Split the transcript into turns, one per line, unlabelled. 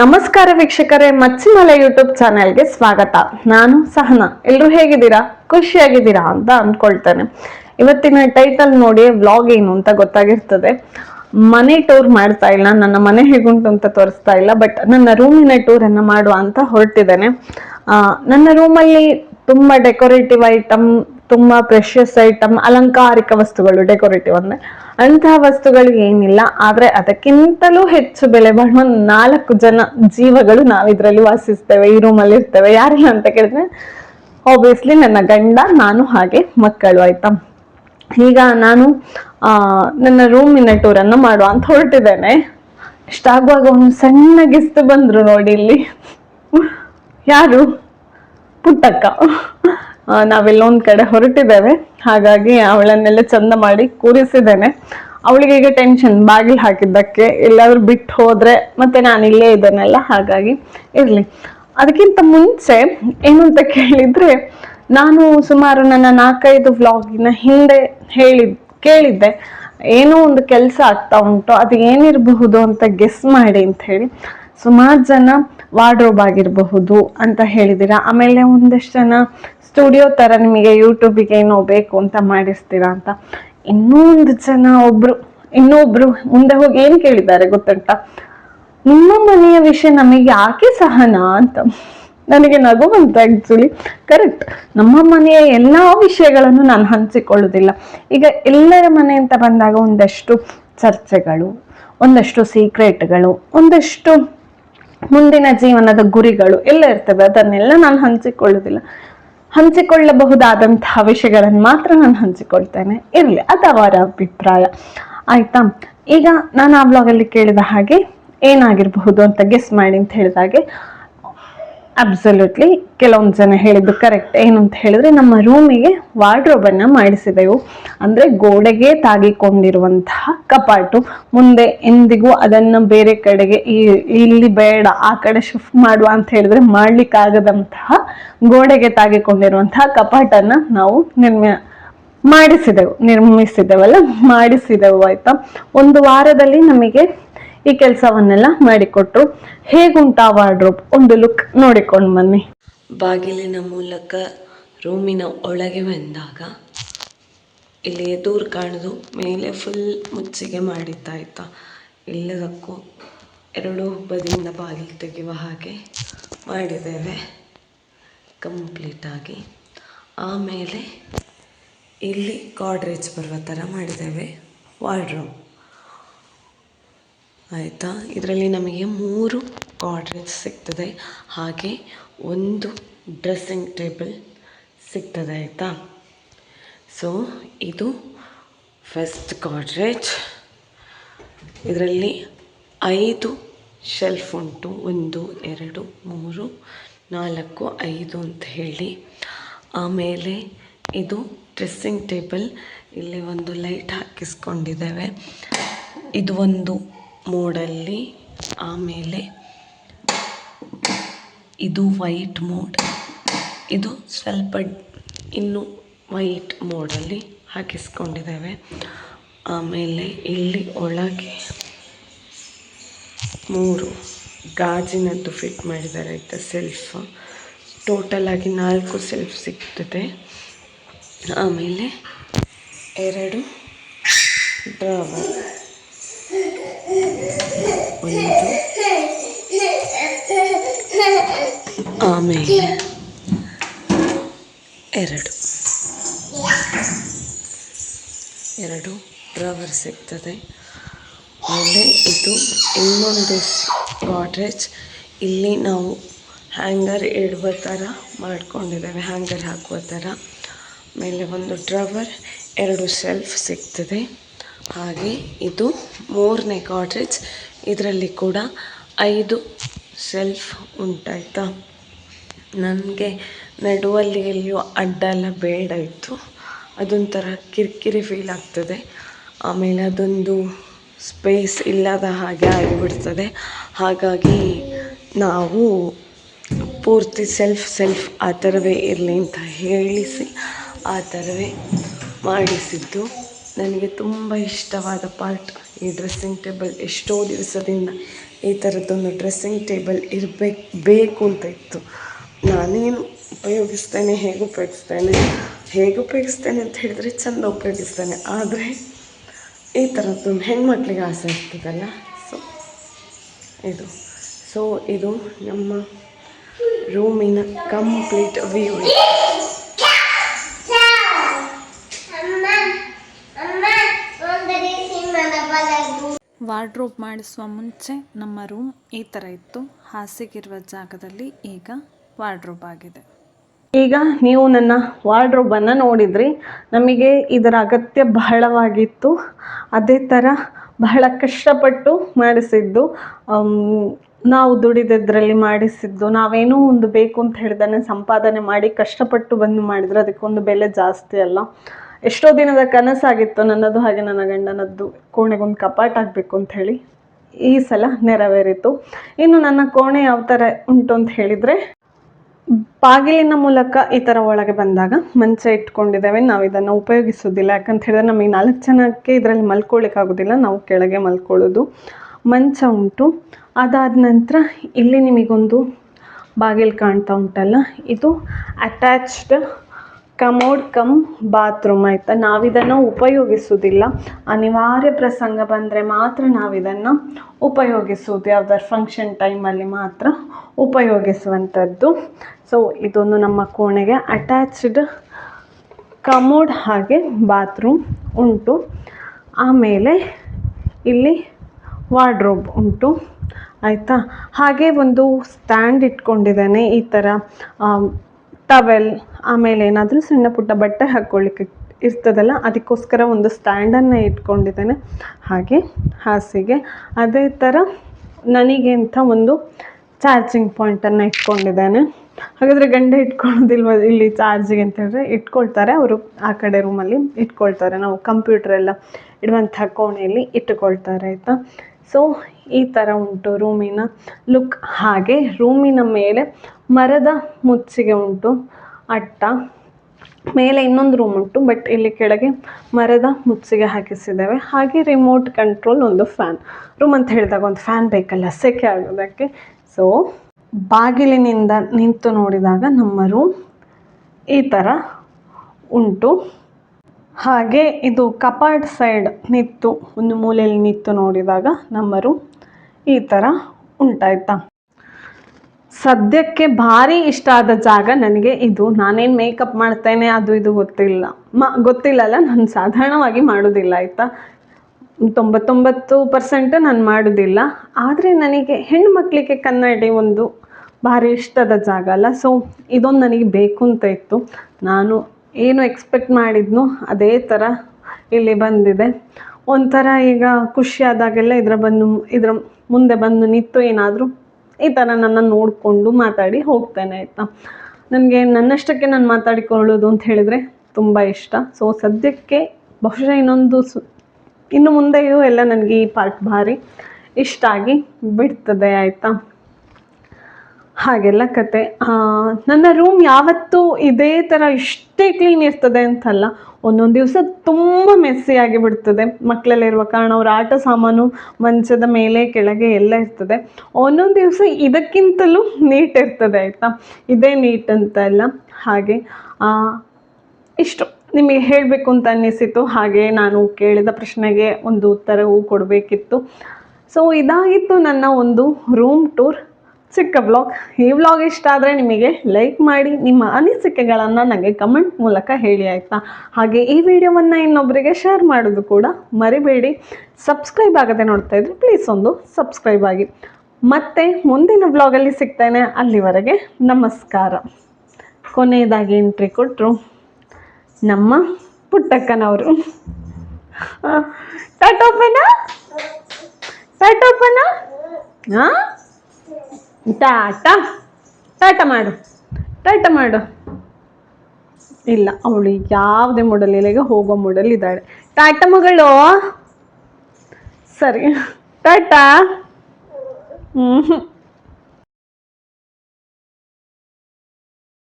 ನಮಸ್ಕಾರ ವೀಕ್ಷಕರೇ, ಮಚ್ಚಿಮಲೆ ಯೂಟ್ಯೂಬ್ ಚಾನೆಲ್ಗೆ ಸ್ವಾಗತ. ನಾನು ಸಹನಾ. ಎಲ್ಲರೂ ಹೇಗಿದ್ದೀರಾ? ಖುಷಿಯಾಗಿದ್ದೀರಾ ಅಂತ ಅನ್ಕೊಳ್ತೇನೆ ಇವತ್ತಿನ ಟೈಟಲ್ ನೋಡಿ ವ್ಲಾಗ್ ಏನು ಅಂತ ಗೊತ್ತಾಗಿರ್ತದೆ. ಮನೆ ಟೂರ್ ಮಾಡ್ತಾ ಇಲ್ಲ, ನನ್ನ ಮನೆ ಹೇಗುಂಟು ಅಂತ ತೋರಿಸ್ತಾ ಇಲ್ಲ ಬಟ್ ನನ್ನ ರೂಮಿನ ಟೂರ್ ಅನ್ನ ಮಾಡುವ ಅಂತ ಹೊರಟಿದ್ದೇನೆ. ನನ್ನ ರೂಮಲ್ಲಿ ತುಂಬಾ ಡೆಕೋರೇಟಿವ್ ಐಟಮ್ ತುಂಬಾ ಪ್ರೆಷಿಯಸ್ ಐಟಮ್ ಅಲಂಕಾರಿಕ ವಸ್ತುಗಳು ಡೆಕೋರೇಟಿವ್ ಅಂದ್ರೆ ಅಂತಹ ವಸ್ತುಗಳು ಏನಿಲ್ಲ. ಆದ್ರೆ ಅದಕ್ಕಿಂತಲೂ ಹೆಚ್ಚು ಬೆಲೆ ಬಾಳುವ ನಾಲ್ಕು ಜನ ಜೀವಗಳು ನಾವಿದ್ರಲ್ಲಿ ವಾಸಿಸ್ತೇವೆ ಈ ರೂಮಲ್ಲಿ ಇರ್ತೇವೆ. ಯಾರಿಲ್ಲ ಅಂತ ಕೇಳಿದ್ರೆ ಆಬ್ವಿಯಸ್ಲಿ ನನ್ನ ಗಂಡ ನಾನು ಹಾಗೆ ಮಕ್ಕಳು ಆಯ್ತಾ. ಈಗ ನಾನು ಆ, ನನ್ನ ರೂಮಿನ ಟೂರನ್ನು ಮಾಡುವ ಅಂತ ಹೊರಟಿದ್ದೇನೆ. ಇಷ್ಟಾಗುವಾಗ ಒಂದು ಸಣ್ಣ ಗಿಸ್ತು ಬಂದ್ರು ನೋಡಿ ಇಲ್ಲಿ. ಯಾರು? ಪುಟ್ಟಕ್ಕ. ನಾವೆಲ್ಲೊಂದ್ ಕಡೆ ಹೊರಟಿದ್ದೇವೆ. ಹಾಗಾಗಿ ಅವಳನ್ನೆಲ್ಲ ಚಂದ ಮಾಡಿ ಕೂರಿಸಿದ್ದೇನೆ. ಅವಳಿಗೆ ಈಗ ಟೆನ್ಷನ್ ಬಾಗಿಲು ಹಾಕಿದ್ದಕ್ಕೆ ಎಲ್ಲಾದ್ರೂ ಬಿಟ್ಟು ಹೋದ್ರೆ ಮತ್ತೆ ನಾನು ಇಲ್ಲೇ ಇದ್ದೇನಲ್ಲ, ಹಾಗಾಗಿ ಇರ್ಲಿ. ಅದಕ್ಕಿಂತ ಮುಂಚೆ ಏನು ಅಂತ ಕೇಳಿದ್ರೆ, ನಾನು ಸುಮಾರು ನನ್ನ ನಾಲ್ಕೈದು ವ್ಲಾಗಿನ ಹಿಂದೆ ಹೇಳಿದ್, ಕೇಳಿದ್ದೆ. ಏನೋ ಒಂದು ಕೆಲಸ ಆಗ್ತಾ ಉಂಟು, ಅದು ಏನಿರಬಹುದು ಅಂತ ಗೆಸ್ ಮಾಡಿ ಅಂತ ಹೇಳಿ. ಸುಮಾರು ಜನ ವಾರ್ಡ್ರೋಬ್ ಆಗಿರಬಹುದು ಅಂತ ಹೇಳಿದ್ದೀರಾ. ಆಮೇಲೆ ಒಂದಷ್ಟು ಜನ ಸ್ಟುಡಿಯೋ ತರ ನಿಮಗೆ ಯೂಟ್ಯೂಬಿಗೆ ಏನೋ ಬೇಕು ಅಂತ ಮಾಡಿಸ್ತೀರಾ ಅಂತ. ಇನ್ನೊಂದು ಜನ ಒಬ್ರು, ಇನ್ನೊಬ್ರು ಮುಂದೆ ಹೋಗಿ ಏನ್ ಕೇಳಿದ್ದಾರೆ ಗೊತ್ತುಂಟಾ? ನಿಮ್ಮ ಮನೆಯ ವಿಷಯ ನಮಗೆ ಯಾಕೆ ಸಹನ ಅಂತ. ನನಗೆ ನಗು ಬಂತು ಆಕ್ಚುಲಿ ಕರೆಕ್ಟ್ ನಮ್ಮ ಮನೆಯ ಎಲ್ಲಾ ವಿಷಯಗಳನ್ನು ನಾನು ಹಂಚಿಕೊಳ್ಳುವುದಿಲ್ಲ ಈಗ ಎಲ್ಲರ ಮನೆ ಅಂತ ಬಂದಾಗ ಒಂದಷ್ಟು ಚರ್ಚೆಗಳು, ಒಂದಷ್ಟು ಸೀಕ್ರೆಟ್ಗಳು ಒಂದಷ್ಟು ಮುಂದಿನ ಜೀವನದ ಗುರಿಗಳು ಎಲ್ಲ ಇರ್ತವೆ. ಅದನ್ನೆಲ್ಲ ನಾನು ಹಂಚಿಕೊಳ್ಳುವುದಿಲ್ಲ ಹಂಚಿಕೊಳ್ಳಬಹುದಾದಂತಹ ವಿಷಯಗಳನ್ನು ಮಾತ್ರ ನಾನು ಹಂಚಿಕೊಳ್ತೇನೆ. ಇರಲಿ ಅದು ಅವರ ಅಭಿಪ್ರಾಯ. ಆಯ್ತಾ? ಈಗ ನಾನು ಆ ಬ್ಲಾಗಲ್ಲಿ ಕೇಳಿದ ಹಾಗೆ ಏನಾಗಿರಬಹುದು ಅಂತ ಗೆಸ್ ಮಾಡಿ ಅಂತ ಹೇಳಿದ ಹಾಗೆ ಅಬ್ಸಲ್ಯೂಟ್ಲಿ ಕೆಲವೊಂದು ಜನ ಹೇಳಿದ್ದು ಕರೆಕ್ಟ್ ಏನು ಅಂತ ಹೇಳಿದ್ರೆ, ನಮ್ಮ ರೂಮಿಗೆ ವಾರ್ಡ್ರೋಬ್ ಅನ್ನ ಮಾಡಿಸಿದೆವು. ಅಂದ್ರೆ ಗೋಡೆಗೆ ತಾಗಿಕೊಂಡಿರುವಂತಹ ಕಪಾಟು. ಮುಂದೆ ಎಂದಿಗೂ ಅದನ್ನ ಬೇರೆ ಕಡೆಗೆ ಇಲ್ಲಿ ಬೇಡ, ಆ ಕಡೆ ಶಿಫ್ಟ್ ಮಾಡುವ ಅಂತ ಹೇಳಿದ್ರೆ ಮಾಡ್ಲಿಕ್ಕಾಗದಂತಹ ಗೋಡೆಗೆ ತಾಗಿಕೊಂಡಿರುವಂತಹ ಕಪಾಟನ್ನ ನಾವು ನಿರ್ಮ, ಮಾಡಿಸಿದೆವು, ನಿರ್ಮಿಸಿದೆವಲ್ಲ, ಮಾಡಿಸಿದೆವು, ಆಯ್ತಾ? ಒಂದು ವಾರದಲ್ಲಿ ನಮಗೆ ಈ ಕೆಲಸವನ್ನೆಲ್ಲ ಮಾಡಿಕೊಟ್ರು. ಹೇಗುಂಟಾ ವಾರ್ಡ್ರೋಬ್? ಒಂದು ಲುಕ್ ನೋಡಿಕೊಂಡು ಬನ್ನಿ.
ಬಾಗಿಲಿನ ಮೂಲಕ ರೂಮಿನ ಒಳಗೆ ಬಂದಾಗ ಇಲ್ಲಿ ಎದುರು ಕಾಣದು ಮೇಲೆ ಫುಲ್ ಮುಚ್ಚಿಗೆ ಮಾಡಿದ್ದಾಯ್ತಾ ಎಲ್ಲದಕ್ಕೂ ಎರಡು ಬದಿಯಿಂದ ಬಾಗಿಲು ತೆಗೆಯುವ ಹಾಗೆ ಮಾಡಿದ್ದೇವೆ. ಕಂಪ್ಲೀಟಾಗಿ ಆಮೇಲೆ ಇಲ್ಲಿ ಗಾಡ್ರೇಜ್ ಬರುವ ಥರ ಮಾಡಿದ್ದೇವೆ. ವಾರ್ಡ್ರೋಬ್ ಆಯಿತಾ? ಇದರಲ್ಲಿ ನಮಗೆ ಮೂರು ಗಾಡ್ರೇಜ್ ಸಿಗ್ತದೆ. ಹಾಗೆ ಒಂದು ಡ್ರೆಸ್ಸಿಂಗ್ ಟೇಬಲ್ ಸಿಗ್ತದೆ, ಆಯಿತಾ? ಸೊ ಇದು ಫಸ್ಟ್ ಗಾಡ್ರೇಜ್ ಇದರಲ್ಲಿ ಐದು ಶೆಲ್ಫ್ ಉಂಟು. ಒಂದು, ಎರಡು, ಮೂರು, ನಾಲ್ಕು, ಐದು ಅಂತ ಹೇಳಿ. ಆಮೇಲೆ ಇದು ಡ್ರೆಸ್ಸಿಂಗ್ ಟೇಬಲ್ ಇಲ್ಲಿ ಒಂದು ಲೈಟ್ ಹಾಕಿಸ್ಕೊಂಡಿದ್ದೇವೆ. ಇದು ಒಂದು ಮೋಡಲ್ಲಿ ಆಮೇಲೆ ಇದು ವೈಟ್ ಮೋಡ್. ಇದು ಸ್ವಲ್ಪ ಇನ್ನು ವೈಟ್ ಮೋಡಲ್ಲಿ ಹಾಕಿಸ್ಕೊಂಡಿದ್ದೇವೆ. ಆಮೇಲೆ ಇಲ್ಲಿ ಒಳಗೆ ಮೂರು ಗಾಜಿನದ್ದು ಫಿಟ್ ಮಾಡಿದ್ದಾರೆ ಆಯಿತಾ ಸೆಲ್ಫ್. ಟೋಟಲಾಗಿ ನಾಲ್ಕು ಸೆಲ್ಫ್ ಸಿಗ್ತದೆ. ಆಮೇಲೆ ಎರಡು ಡ್ರಾವರ್. ಒಂದು ಆಮೇಲೆ ಎರಡು. ಎರಡು ಡ್ರವರ್ ಸಿಗ್ತದೆ. ಆಮೇಲೆ ಇದು ಇನ್ನೊಂದು ಗಾಡ್ರೇಜ್. ಇಲ್ಲಿ ನಾವು ಹ್ಯಾಂಗರ್ ಇಡುವ ಥರ ಮಾಡ್ಕೊಂಡಿದ್ದೇವೆ, ಹ್ಯಾಂಗರ್ ಹಾಕುವ ಥರ. ಆಮೇಲೆ ಒಂದು ಡ್ರವರ್ ಎರಡು ಸೆಲ್ಫ್ ಸಿಗ್ತದೆ. ಹಾಗೆ ಇದು ಮೂರನೇ ಗಾಡ್ರೇಜ್. ಇದರಲ್ಲಿ ಕೂಡ ಐದು ಸೆಲ್ಫ್ ಉಂಟಾಯಿತಾ? ನನಗೆ ನಡುವಲ್ಲಿ ಎಲ್ಲಿಯೂ ಅಡ್ಡ ಎಲ್ಲ ಬೇಡ ಇತ್ತು. ಅದೊಂಥರ ಕಿರಿಕಿರಿ ಫೀಲ್ ಆಗ್ತದೆ. ಆಮೇಲೆ ಅದೊಂದು ಸ್ಪೇಸ್ ಇಲ್ಲದ ಹಾಗೆ ಆಗಿಬಿಡ್ತದೆ. ಹಾಗಾಗಿ ನಾವು ಪೂರ್ತಿ ಸೆಲ್ಫ್ ಸೆಲ್ಫ್ ಆ ಥರವೇ ಇರಲಿ ಅಂತ ಹೇಳಿಸಿ, ಆ ಥರವೇ ಮಾಡಿಸಿದ್ದು. ನನಗೆ ತುಂಬ ಇಷ್ಟವಾದ ಪಾರ್ಟ್ ಈ ಡ್ರೆಸ್ಸಿಂಗ್ ಟೇಬಲ್ ಎಷ್ಟೋ ದಿವಸದಿಂದ ಈ ಥರದ್ದೊಂದು ಡ್ರೆಸ್ಸಿಂಗ್ ಟೇಬಲ್ ಇರಬೇಕು, ಬೇಕು ಅಂತ ಇತ್ತು. ನಾನೇನು ಉಪಯೋಗಿಸ್ತೇನೆ, ಹೇಗೆ ಉಪಯೋಗಿಸ್ತೇನೆ ಹೇಗೆ ಉಪಯೋಗಿಸ್ತೇನೆ ಅಂತ ಹೇಳಿದರೆ ಚೆಂದ ಉಪಯೋಗಿಸ್ತೇನೆ. ಆದರೆ ಈ ಥರದ್ದೊಂದು ಹೆಣ್ಮಕ್ಳಿಗೆ ಆಸೆ ಇರ್ತದಲ್ಲ ಸೊ ಇದು. ಸೊ ಇದು ನಮ್ಮ ರೂಮಿನ ಕಂಪ್ಲೀಟ್ ವ್ಯೂ
ವಾರ್ಡ್ರೋಬ್ ಮಾಡಿಸುವ ಮುಂಚೆ ನಮ್ಮ ರೂಮ್ ಈ ಥರ ಇತ್ತು. ಹಾಸಿಗಿರುವ ಜಾಗದಲ್ಲಿ ಈಗ ವಾರ್ಡ್ರೋಬ್ ಆಗಿದೆ.
ಈಗ ನೀವು ನನ್ನ ವಾರ್ಡ್ರೋಬನ್ನು ನೋಡಿದ್ರಿ. ನಮಗೆ ಇದರ ಅಗತ್ಯ ಬಹಳವಾಗಿತ್ತು. ಅದೇ ಥರ ಬಹಳ ಕಷ್ಟಪಟ್ಟು ಮಾಡಿಸಿದ್ದು. ನಾವು ದುಡಿದಿದ್ರಲ್ಲಿ ಮಾಡಿಸಿದ್ದು. ನಾವೇನೋ ಒಂದು ಬೇಕು ಅಂತ ಹೇಳ್ದಾನೆ ಸಂಪಾದನೆ ಮಾಡಿ ಕಷ್ಟಪಟ್ಟು ಬಂದು ಮಾಡಿದರೆ. ಅದಕ್ಕೊಂದು ಬೆಲೆ ಜಾಸ್ತಿ ಅಲ್ಲ. ಎಷ್ಟೋ ದಿನದ ಕನಸಾಗಿತ್ತು ನನ್ನದು ಹಾಗೆ ನನ್ನ ಗಂಡನದ್ದು ಕೋಣೆಗೊಂದು ಕಪಾಟ್ ಆಗಬೇಕು ಅಂತ ಹೇಳಿ. ಈ ಸಲ ನೆರವೇರಿತು. ಇನ್ನು ನನ್ನ ಕೋಣೆ ಯಾವ ಥರ ಉಂಟು ಅಂತ ಹೇಳಿದರೆ, ಬಾಗಿಲಿನ ಮೂಲಕ ಈ ಥರ ಒಳಗೆ ಬಂದಾಗ ಮಂಚ ಇಟ್ಕೊಂಡಿದ್ದೇವೆ. ನಾವು ಇದನ್ನು ಉಪಯೋಗಿಸೋದಿಲ್ಲ ಯಾಕಂತ ಹೇಳಿದ್ರೆ ನಮಗೆ ನಾಲ್ಕು ಜನಕ್ಕೆ ಇದರಲ್ಲಿ ಮಲ್ಕೊಳ್ಳಿಕ್ಕಾಗೋದಿಲ್ಲ ನಾವು ಕೆಳಗೆ ಮಲ್ಕೊಳ್ಳೋದು. ಮಂಚ ಉಂಟು. ಅದಾದ ನಂತರ ಇಲ್ಲಿ ನಿಮಗೊಂದು ಬಾಗಿಲು ಕಾಣ್ತಾ ಉಂಟಲ್ಲ. ಇದು ಅಟ್ಯಾಚ್ಡ್ ಕಮೋಡ್ ಕಮ್ ಬಾತ್ರೂಮ್ ಆಯಿತಾ? ನಾವಿದನ್ನು ಉಪಯೋಗಿಸುವುದಿಲ್ಲ. ಅನಿವಾರ್ಯ ಪ್ರಸಂಗ ಬಂದರೆ ಮಾತ್ರ ನಾವಿದನ್ನು ಉಪಯೋಗಿಸುವುದು. ಯಾವ್ದಾದ್ರು ಫಂಕ್ಷನ್ ಟೈಮಲ್ಲಿ ಮಾತ್ರ ಉಪಯೋಗಿಸುವಂಥದ್ದು. ಸೊ ಇದೊಂದು ನಮ್ಮ ಕೋಣೆಗೆ ಅಟ್ಯಾಚ್ಡ್ ಕಮೋಡ್ ಹಾಗೆ ಬಾತ್ರೂಮ್ ಉಂಟು. ಆಮೇಲೆ ಇಲ್ಲಿ ವಾರ್ಡ್ರೋಬ್ ಉಂಟು. ಆಯಿತಾ? ಹಾಗೆ ಒಂದು ಸ್ಟ್ಯಾಂಡ್ ಇಟ್ಕೊಂಡಿದ್ದಾನೆ ಈ ಥರ ಟವೆಲ್ ಆಮೇಲೆ ಏನಾದರೂ ಸಣ್ಣ ಪುಟ್ಟ ಬಟ್ಟೆ ಹಾಕ್ಕೊಳ್ಳಿಕ್ಕೆ ಇರ್ತದಲ್ಲ, ಅದಕ್ಕೋಸ್ಕರ ಒಂದು ಸ್ಟ್ಯಾಂಡನ್ನು ಇಟ್ಕೊಂಡಿದ್ದೇನೆ. ಹಾಗೆ ಹಾಸಿಗೆ. ಅದೇ ಥರ ನನಗೆ ಅಂತ ಒಂದು ಚಾರ್ಜಿಂಗ್ ಪಾಯಿಂಟನ್ನು ಇಟ್ಕೊಂಡಿದ್ದೇನೆ. ಹಾಗಾದರೆ ಗಂಡ ಇಟ್ಕೊಳ್ಳೋದಿಲ್ವ ಇಲ್ಲಿ ಚಾರ್ಜಿಗೆ ಅಂತ ಹೇಳಿದ್ರೆ? ಇಟ್ಕೊಳ್ತಾರೆ ಅವರು. ಆ ಕಡೆ ರೂಮಲ್ಲಿ ಇಟ್ಕೊಳ್ತಾರೆ. ನಾವು ಕಂಪ್ಯೂಟ್ರೆಲ್ಲ ಇಡುವಂಥ ಕೋಣೆಯಲ್ಲಿ ಇಟ್ಟುಕೊಳ್ತಾರೆ, ಆಯಿತಾ? ಸೊ ಈ ಥರ ಉಂಟು ರೂಮಿನ. ಲುಕ್ ಹಾಗೆ ರೂಮಿನ ಮೇಲೆ ಮರದ ಮುಚ್ಚಿಗೆ ಉಂಟು ಅಟ್ಟ. ಮೇಲೆ ಇನ್ನೊಂದು ರೂಮ್ ಉಂಟು ಬಟ್ ಇಲ್ಲಿ ಕೆಳಗೆ ಮರದ ಮುಚ್ಚಿಗೆ ಹಾಕಿಸಿದ್ದೇವೆ. ಹಾಗೆ ರಿಮೋಟ್ ಕಂಟ್ರೋಲ್ ಒಂದು ಫ್ಯಾನ್ ರೂಮ್ ಅಂತ ಹೇಳಿದಾಗ ಒಂದು ಫ್ಯಾನ್ ಬೇಕಲ್ಲ, ಸೆಕೆ ಆಗೋದಕ್ಕೆ ಸೊ ಬಾಗಿಲಿನಿಂದ ನಿಂತು ನೋಡಿದಾಗ ನಮ್ಮ ರೂಮ್ ಈ ಥರ ಉಂಟು. ಹಾಗೆ ಇದು ಕಪಾಟ್ ಸೈಡ್ ನಿಂತು ಒಂದು ಮೂಲೆಯಲ್ಲಿ ನಿಂತು ನೋಡಿದಾಗ ರೂಮ್ ಈ ಥರ ಉಂಟಾಯ್ತಾ. ಸದ್ಯಕ್ಕೆ ಭಾರಿ ಇಷ್ಟ ಆದ ಜಾಗ ನನಗೆ ಇದು. ನಾನೇನು ಮೇಕಪ್ ಮಾಡ್ತೇನೆ, ಅದು ಇದು ಗೊತ್ತಿಲ್ಲ. ಮ, ಗೊತ್ತಿಲ್ಲಲ್ಲ, ನಾನು ಸಾಧಾರಣವಾಗಿ ಮಾಡೋದಿಲ್ಲ, ಆಯಿತಾ? ತೊಂಬತ್ತೊಂಬತ್ತು ಪರ್ಸೆಂಟ್ ನಾನು ಮಾಡೋದಿಲ್ಲ. ಆದರೆ ನನಗೆ ಹೆಣ್ಣು ಮಕ್ಕಳಿಗೆ ಕನ್ನಡಿ ಒಂದು ಭಾರಿ ಇಷ್ಟದ ಜಾಗ ಅಲ್ಲ. ಸೊ ಇದೊಂದು ನನಗೆ ಬೇಕು ಅಂತ ಇತ್ತು. ನಾನು ಏನು ಎಕ್ಸ್ಪೆಕ್ಟ್ ಮಾಡಿದ್ನೋ ಅದೇ ಥರ ಇಲ್ಲಿ ಬಂದಿದೆ. ಒಂಥರ ಈಗ ಖುಷಿ ಆದಾಗೆಲ್ಲ ಇದರ ಬಂದು ಇದರ ಮುಂದೆ ಬಂದು ನಿಂತು ಏನಾದರೂ ಈ ಥರ ನನ್ನ ನೋಡಿಕೊಂಡು ಮಾತಾಡಿ ಹೋಗ್ತೇನೆ ಆಯಿತಾ? ನನಗೆ ನನ್ನಷ್ಟಕ್ಕೆ ನಾನು ಮಾತಾಡಿಕೊಳ್ಳೋದು ಅಂತ ಹೇಳಿದರೆ ತುಂಬ ಇಷ್ಟ. ಸೊ ಸದ್ಯಕ್ಕೆ ಬಹುಶಃ ಇನ್ನೊಂದು ಸು ಇನ್ನು ಮುಂದೆಯೂ ಎಲ್ಲ ನನಗೆ ಈ ಪಾರ್ಟ್ ಭಾರಿ ಇಷ್ಟ ಆಗಿ ಬಿಡ್ತದೆ ಆಯಿತಾ? ಹಾಗೆಲ್ಲ ಕತೆ. ನನ್ನ ರೂಮ್ ಯಾವತ್ತೂ ಇದೇ ಥರ ಇಷ್ಟೇ ಕ್ಲೀನ್ ಇರ್ತದೆ ಅಂತಲ್ಲ, ಒಂದೊಂದು ದಿವಸ ತುಂಬ ಮೆಸ್ಸಿಯಾಗಿ ಬಿಡ್ತದೆ. ಮಕ್ಕಳೆಲ್ಲ ಕಾರಣ ಅವ್ರ ಆಟ ಸಾಮಾನು ಮಂಚದ ಮೇಲೆ, ಕೆಳಗೆ ಎಲ್ಲ ಇರ್ತದೆ. ಒಂದೊಂದು ದಿವಸ ಇದಕ್ಕಿಂತಲೂ ನೀಟ್ ಇರ್ತದೆ, ಆಯಿತಾ? ಇದೇ ನೀಟ್ ಅಂತ ಅಲ್ಲ ಹಾಗೆ ಇಷ್ಟು. ನಿಮಗೆ ಹೇಳಬೇಕು ಅಂತ ಅನ್ನಿಸಿತು. ಹಾಗೆ ನಾನು ಕೇಳಿದ ಪ್ರಶ್ನೆಗೆ ಒಂದು ಉತ್ತರವೂ ಕೊಡಬೇಕಿತ್ತು. ಸೊ ಇದಾಗಿತ್ತು ನನ್ನ ಒಂದು ರೂಮ್ ಟೂರ್ ಚಿಕ್ಕ ಬ್ಲಾಗ್ ಈ ವ್ಲಾಗ್ ಇಷ್ಟ ಆದರೆ ನಿಮಗೆ ಲೈಕ್ ಮಾಡಿ, ನಿಮ್ಮ ಅನಿಸಿಕೆಗಳನ್ನು ನನಗೆ ಕಮೆಂಟ್ ಮೂಲಕ ಹೇಳಿ, ಆಯಿತಾ? ಹಾಗೆ ಈ ವಿಡಿಯೋವನ್ನು ಇನ್ನೊಬ್ಬರಿಗೆ ಶೇರ್ ಮಾಡೋದು ಕೂಡ ಮರಿಬೇಡಿ. ಸಬ್ಸ್ಕ್ರೈಬ್ ಆಗದೆ ನೋಡ್ತಾ ಇದ್ರೆ ಪ್ಲೀಸ್ ಒಂದು ಸಬ್ಸ್ಕ್ರೈಬ್ ಆಗಿ. ಮತ್ತೆ ಮುಂದಿನ ವ್ಲಾಗಲ್ಲಿ ಸಿಗ್ತೇನೆ. ಅಲ್ಲಿವರೆಗೆ ನಮಸ್ಕಾರ. ಕೊನೆಯದಾಗಿ ಎಂಟ್ರಿ ಕೊಟ್ಟರು ನಮ್ಮ ಪುಟ್ಟಕ್ಕನವರು. ಟಾಟೋಪನ? ಟಾಟೋಪನ? ಹಾಂ ಟಾಟ ಟಾಟ ಮಾಡು. ಟಾಟ ಮಾಡು. ಇಲ್ಲ, ಅವಳು ಯಾವುದೇ ಮೂಡಲಿಗೆ ಹೋಗೋ ಮೂಡಲ್ಲಿ ಇದ್ದಾಳೆ ಟಾಟ ಮಗಳು? ಸರಿ. ಟಾಟಾ ಹ್ಞೂ